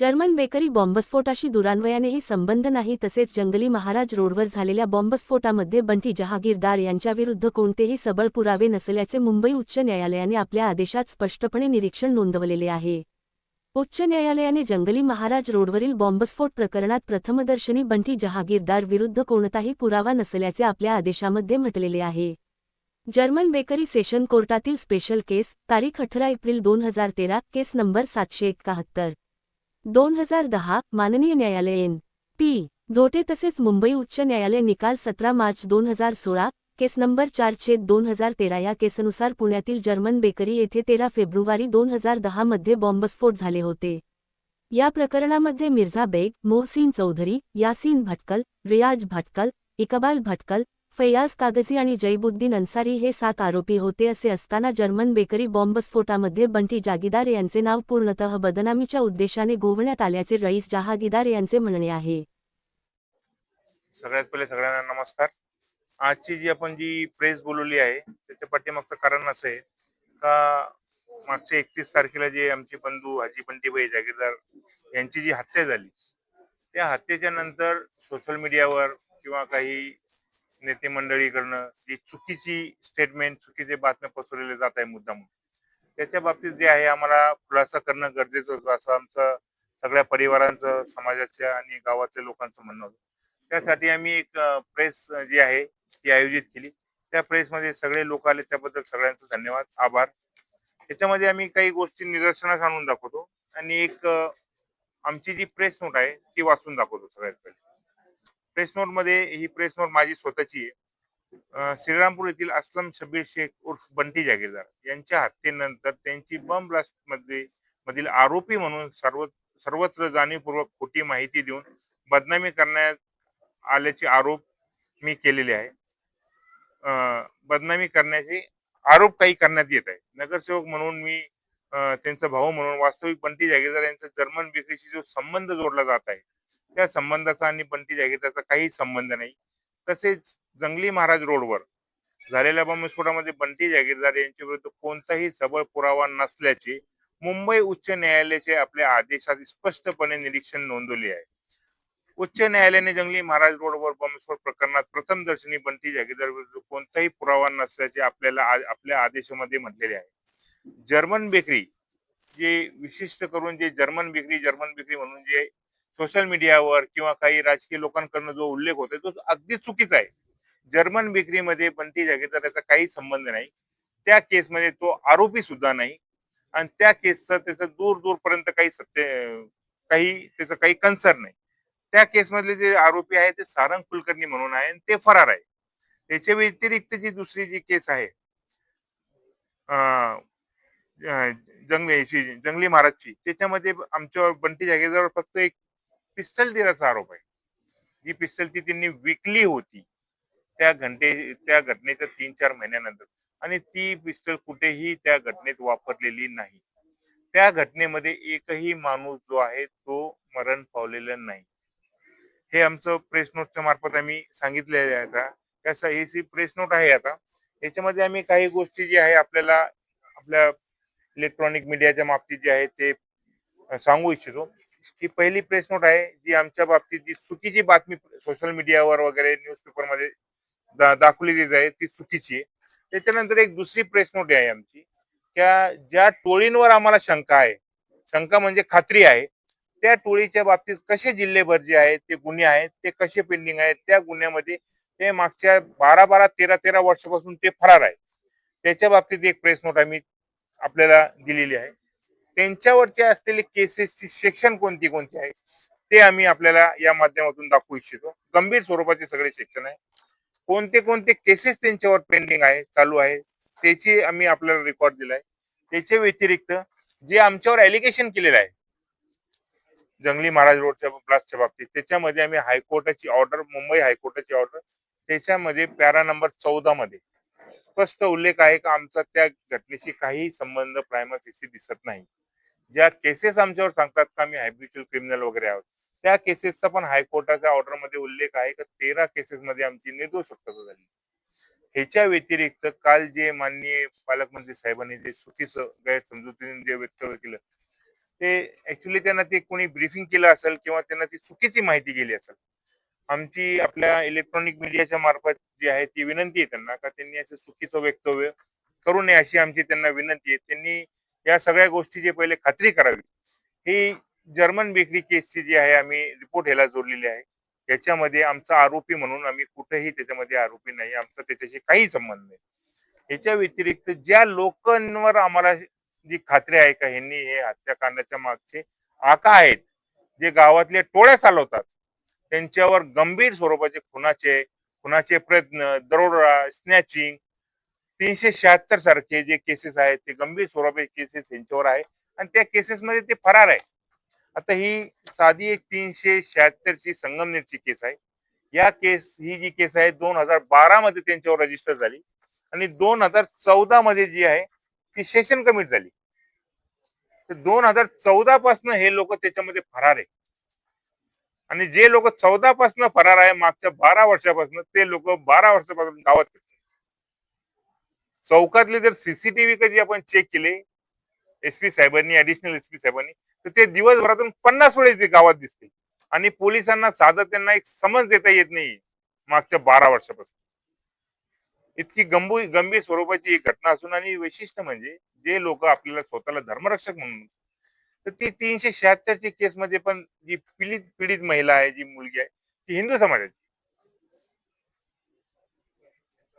German bakery बॉम्बस्फोटाशी दुरान्वयानेही संबंध नाही तसेच जंगली महाराज रोडवर झालेल्या बॉम्बस्फोटामध्ये बंटी जहागीरदार यांच्याविरुद्ध कोणतेही सबळ पुरावे नसल्याचे मुंबई उच्च न्यायालयाने आपल्या आदेशात स्पष्टपणे निरीक्षण नोंदवलेले आहे. उच्च न्यायालयाने जंगली महाराज रोडवरील बॉम्बस्फोट प्रकरणात प्रथमदर्शनी बंटी जहागीरदार विरुद्ध कोणताही पुरावा नसल्याचे आपल्या आदेशामध्ये म्हटलेले आहे. जर्मन बेकरी सेशन कोर्टातील स्पेशल केस तारीख अठरा एप्रिल दोन हजार तेरा केस नंबर सातशे एकाहत्तर. दोन हजार दहा माननीय न्यायालय एन पी. घोटे तसेच मुंबई उच्च न्यायालय निकाल सतरा मार्च दोन हजार सोळा केस नंबर चार छेद दोन हजार तेरा या केसनुसार पुण्यातील जर्मन बेकरी येथे तेरा फेब्रुवारी दोन हजार दहा मध्ये बॉम्बस्फोट झाले होते. या प्रकरणामध्ये मिर्झा बेग मोहसिन चौधरी यासीन भटकल रियाज भटकल इकबाल भटकल फैयाज कागजी आणि जयबुद्दीन अन्सारी हे सात आरोपी होते असे असताना जर्मन बेकरी बॉम्बस्फोटामध्ये बंटी जागीदार यांचे नाव पूर्णतः बदनामीच्या उद्देशाने गोवण्यात आल्याचे रईस जहागीदार यांचे म्हणणे आहे. सगळ्यात पहिले सगळ्यांना नमस्कार. आजची जी आपण जी प्रेस बोलवली आहे त्याच्या पाठीमागचं कारण असं आहे का मागच्या एकतीस तारखेला जे आमचे बंधू हाजी बंटीबाई जागीरदार यांची जी हत्या झाली त्या हत्येच्या नंतर सोशल मीडियावर किंवा काही नेते मंडळीकडनं जी चुकीची स्टेटमेंट चुकीचे बातम्या पसरवले जात आहे मुद्दाम त्याच्या बाबतीत जे आहे आम्हाला खुलासा करणं गरजेचं होतं असं आमचं सगळ्या परिवारांचं समाजाच्या आणि गावातल्या लोकांचं म्हणणं होतं. त्यासाठी आम्ही एक प्रेस जी आहे ती आयोजित केली. त्या प्रेसमध्ये सगळे लोक आले त्याबद्दल सगळ्यांचं धन्यवाद आभार. त्याच्यामध्ये आम्ही काही गोष्टी निदर्शनास आणून दाखवतो आणि एक आमची जी प्रेस नोट आहे ती वाचून दाखवतो सगळ्यात पहिले. प्रेस नोटमध्ये ही प्रेस नोट माझी स्वतःची आहे. श्रीरामपूर येथील असलम शबीर शेख उर्फ बंटी जागीरदार यांच्या हत्येनंतर त्यांची बम ब्लास्टमध्ये मधील आरोपी म्हणून सर्व सर्वत्र जाणीवपूर्वक खोटी माहिती देऊन बदनामी करण्यात आल्याचे आरोप मी केलेले आहे. बदनामी करण्याचे आरोप काही करण्यात येत आहे नगरसेवक म्हणून मी त्यांचा भाऊ म्हणून वास्तविक बंटी जागीरदार यांचा जर्मन बेकरीशी जो संबंध जोडला जात आहे त्या संबंधाचा आणि बंटी जागीरदारचा काही संबंध नाही. तसेच जंगली महाराज रोडवर झालेल्या बॉम्बस्फोटामध्ये बंटी जागीरदार यांच्या विरुद्ध कोणताही सबळ पुरावा नसल्याचे मुंबई उच्च न्यायालयाचे आपल्या आदेशात स्पष्टपणे निरीक्षण नोंदवले आहे. उच्च न्यायालयाने जंगली महाराज रोडवर बॉम्बस्फोट प्रकरणात प्रथम दर्शनी बंटी जागीरदार विरुद्ध कोणताही पुरावा नसल्याचे आपल्याला आपल्या आदेशामध्ये म्हटलेले आहे. जर्मन बेकरी जे विशिष्ट करून जे जर्मन बेकरी जर्मन बेकरी म्हणून जे सोशल मीडियावर किंवा काही राजकीय लोकांकडनं जो उल्लेख होतोय तो अगदी चुकीचा आहे. जर्मन बेकरीमध्ये बंटी जागीरदार त्याचा काही संबंध नाही. त्या केसमध्ये तो आरोपी सुद्धा नाही. आणि त्या केसचं त्याचं दूर दूरपर्यंत काही सत्य काही त्याचं काही कन्सर्न नाही. त्या केसमधले जे आरोपी आहे ते सारंग कुलकर्णी म्हणून आहे आणि ते फरार आहे. त्याच्या व्यतिरिक्त जी दुसरी जी केस आहे अं, जंगली जंगली महाराजची त्याच्यामध्ये आमच्यावर बंटी जागेदार फक्त एक पिस्टल दिल्याचा आरोप आहे. जी पिस्टल ती त्यांनी विकली होती. त्या घंटे त्या घटनेच्या तीन चार महिन्यानंतर. आणि ती पिस्टल कुठेही त्या घटनेत वापरलेली नाही. त्या घटनेमध्ये एकही माणूस जो आहे तो मरण पावलेला नाही. हे आमचं प्रेस नोटच्या मार्फत आम्ही सांगितलेलं आहे आता. कसं ही प्रेस नोट आहे आता याच्यामध्ये आम्ही काही गोष्टी जी आहे आपल्याला आपल्या इलेक्ट्रॉनिक मीडियाच्या बाबतीत जे आहे ते सांगू इच्छितो. ही पहिली प्रेस नोट आहे जी आमच्या बाबतीत जी चुकीची बातमी सोशल मीडियावर वगैरे न्यूजपेपरमध्ये दाखवली जात आहे ती चुकीची आहे. त्याच्यानंतर एक दुसरी प्रेस नोट आहे आमची त्या ज्या टोळींवर आम्हाला शंका आहे शंका म्हणजे खात्री आहे त्या टोळीच्या बाबतीत कसे जिल्हेभर जे आहेत ते गुन्हे आहेत ते कसे पेंडिंग आहेत त्या गुन्ह्यामध्ये ते मागच्या बारा बारा तेरा तेरा वर्षापासून ते फरार आहे. त्याच्या बाबतीत एक प्रेस नोट आम्ही आपल्याला दिलेली आहे. त्यांच्यावरचे असलेले केसेसची सेक्शन कोणती कोणती आहे? ते आम्ही आपल्याला या माध्यमातून दाखवू इच्छितो. गंभीर स्वरूपाचे सगळे सेक्शन आहे. कोणते कोणते केसेस त्यांच्यावर पेंडिंग आहे चालू आहे त्याची आम्ही आपल्याला रेकॉर्ड दिलाय. त्याच्या व्यतिरिक्त जे आमच्यावर ॲलिगेशन केलेलं आहे जंगली महाराज रोडच्या ब्लास्टच्या बाबतीत त्याच्यामध्ये आम्ही हायकोर्टाची ऑर्डर मुंबई हायकोर्टाची ऑर्डर त्याच्यामध्ये पॅरा नंबर चौदा मध्ये. स्पष्ट उल्लेख आहे का? आमचा त्या घटनेशी काही संबंध प्रायमरीशी दिसत नाही. ज्या केसेस आमच्यावर सांगतात का आम्ही हॅबिच्युअल क्रिमिनल वगैरे आहोत त्या केसेसचा पण हायकोर्टाच्या ऑर्डरमध्ये उल्लेख आहे का? तेरा केसेस मध्ये आमची निर्दोष शक्यता झाली. ह्याच्या व्यतिरिक्त काल जे माननीय पालकमंत्री साहेबांनी जे चुकीचं गैरसमजुतीने जे व्यक्त केलं ते ऍक्च्युली त्यांना ते कोणी ब्रीफिंग केलं असेल किंवा त्यांना ती चुकीची माहिती गेली असेल आमची आपल्या इलेक्ट्रॉनिक मीडियाच्या मार्फत जी आहे ती विनंती आहे त्यांना का त्यांनी असं चुकीचं वक्तव्य करू नये अशी आमची त्यांना विनंती आहे. त्यांनी या सगळ्या गोष्टीची पहिले खात्री करावी. ही जर्मन बेकरी केसची जी आहे आम्ही रिपोर्ट ह्याला जोडलेली आहे. याच्यामध्ये आमचा आरोपी म्हणून आम्ही कुठेही त्याच्यामध्ये आरोपी नाही. आमचा त्याच्याशी काही संबंध नाही. याच्या व्यतिरिक्त ज्या लोकांवर आम्हाला जी खात्री आहे का ह्यांनी हे हत्याकांडाच्या मागचे आका आहेत जे गावातले टोळ्या चालवतात त्यांच्यावर गंभीर स्वरूपाचे खुनाचे खुनाचे प्रयत्न दरोडा स्नॅचिंग तीनशे शहात्तर सारखे जे केसेस आहेत ते गंभीर स्वरूपाचे केसेस यांच्यावर आहे. आणि त्या केसेस मध्ये ते फरार आहे. आता ही साधी एक तीनशे शहात्तर ची संगमनेरची केस आहे. या केस ही जी केस आहे दोन हजार बारा मध्ये त्यांच्यावर रजिस्टर झाली. आणि दोन हजार चौदा मध्ये जी आहे ती सेशन कमिट झाली. तर दोन हजार चौदा पासून हे लोक त्याच्यामध्ये फरार आहे. आणि जे लोक चौदा पासून फरार आहे मागच्या बारा वर्षापासून ते लोक बारा वर्षापासून गावात चौकातले जर सीसीटीव्ही कधी आपण चेक केले एसपी साहेबांनी ऍडिशनल एसपी साहेबांनी तर ते दिवसभरातून पन्नास वेळेस ते गावात दिसते आणि पोलिसांना साधं त्यांना एक समज देता येत नाही मागच्या बारा वर्षापासून. इतकी गंभीर गंभीर स्वरूपाची ही घटना असून आणि वैशिष्ट्य म्हणजे जे लोक आपल्याला स्वतःला धर्मरक्षक म्हणून तर ती तीनशे शहात्तरची केस मध्ये पण जी पीडित पीडित महिला आहे जी मुलगी आहे ती हिंदू समाजाची.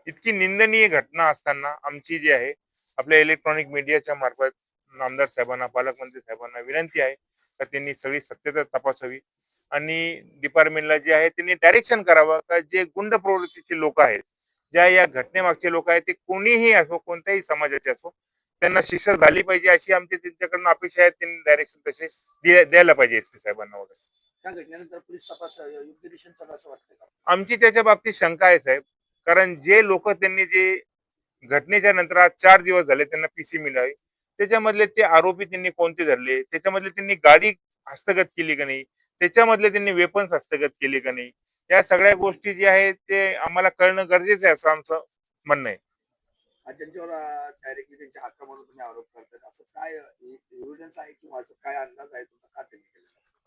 इतकी निंदनीय घटना असताना आमची जी आहे आपल्या इलेक्ट्रॉनिक मीडियाच्या मार्फत आमदार साहेबांना पालकमंत्री साहेबांना विनंती आहे का त्यांनी सगळी सत्यता तपासावी आणि डिपार्टमेंटला जे आहे त्यांनी डायरेक्शन करावं का जे गुंड प्रवृत्तीचे लोक आहेत ज्या या घटनेमागचे लोक आहेत ते कोणीही असो कोणत्याही समाजाचे असो त्यांना शिक्षा झाली पाहिजे अशी आमची त्यांच्याकडनं अपेक्षा आहे. त्यांनी डायरेक्शन तसे द्या- द्यायला पाहिजे एस पी साहेबांना वगैरे. आमची त्याच्या बाबतीत शंका आहे साहेब. कारण जे लोक त्यांनी जे घटनेच्या नंतर आज चार दिवस झाले त्यांना पीसी मिळावी त्याच्यामधले ते आरोपी त्यांनी कोणते धरले? त्याच्यामधले त्यांनी गाडी हस्तगत केली का नाही? त्याच्यामधले त्यांनी वेपन्स हस्तगत केले का नाही? या सगळ्या गोष्टी जे आहेत ते आम्हाला कळणं गरजेचं आहे असं आमचं म्हणणं आहे.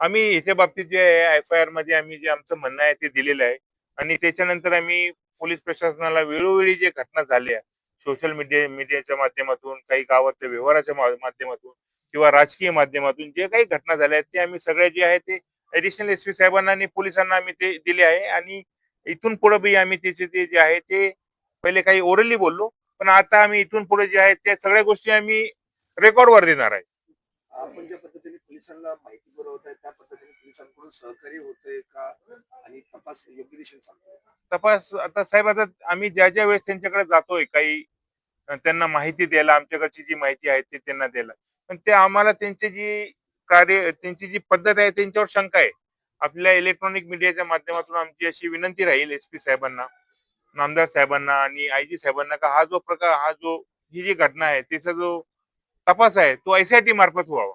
आम्ही याच्या बाबतीत जे एफ आय आरमध्ये आम्ही जे आमचं म्हणणं आहे ते दिलेलं आहे. आणि त्याच्यानंतर आम्ही पोलीस प्रशासनाला वेळोवेळी जे घटना झाल्या सोशल मीडिया मीडियाच्या माध्यमातून काही गावातल्या व्यवहाराच्या माध्यमातून किंवा राजकीय माध्यमातून जे काही घटना झाल्या आहेत ते आम्ही सगळे जे आहे ते ऍडिशनल एस पी साहेबांना आणि पोलिसांना आम्ही ते दिले आहे. आणि इथून पुढे बी आम्ही त्याचे ते जे आहे ते पहिले काही ओरली बोललो पण आता आम्ही इथून पुढे जे आहे त्या सगळ्या गोष्टी आम्ही रेकॉर्डवर देणार आहे. आपण ज्या पद्धतीने पोलिसांना माहिती पुरवत आहे त्या पद्धतीने पोलिसांकडून सहकार्य होतंय का? आणि तपास योग्य दिशेने चालतोय तपास आता साहेब आता आम्ही ज्या ज्या वेळेस त्यांच्याकडे जातोय काही त्यांना माहिती द्यायला आमच्याकडची जी माहिती आहे ते त्यांना द्यायला. पण ते आम्हाला त्यांची जी कार्य त्यांची जी पद्धत आहे त्यांच्यावर शंका आहे. आपल्या इलेक्ट्रॉनिक मीडियाच्या माध्यमातून आमची अशी विनंती राहील एस पी साहेबांना नामदार साहेबांना आणि आय जी साहेबांना का हा जो प्रकार हा जो ही जी घटना आहे त्याचा जो तपास आहे तो एसआयटी मार्फत व्हावा.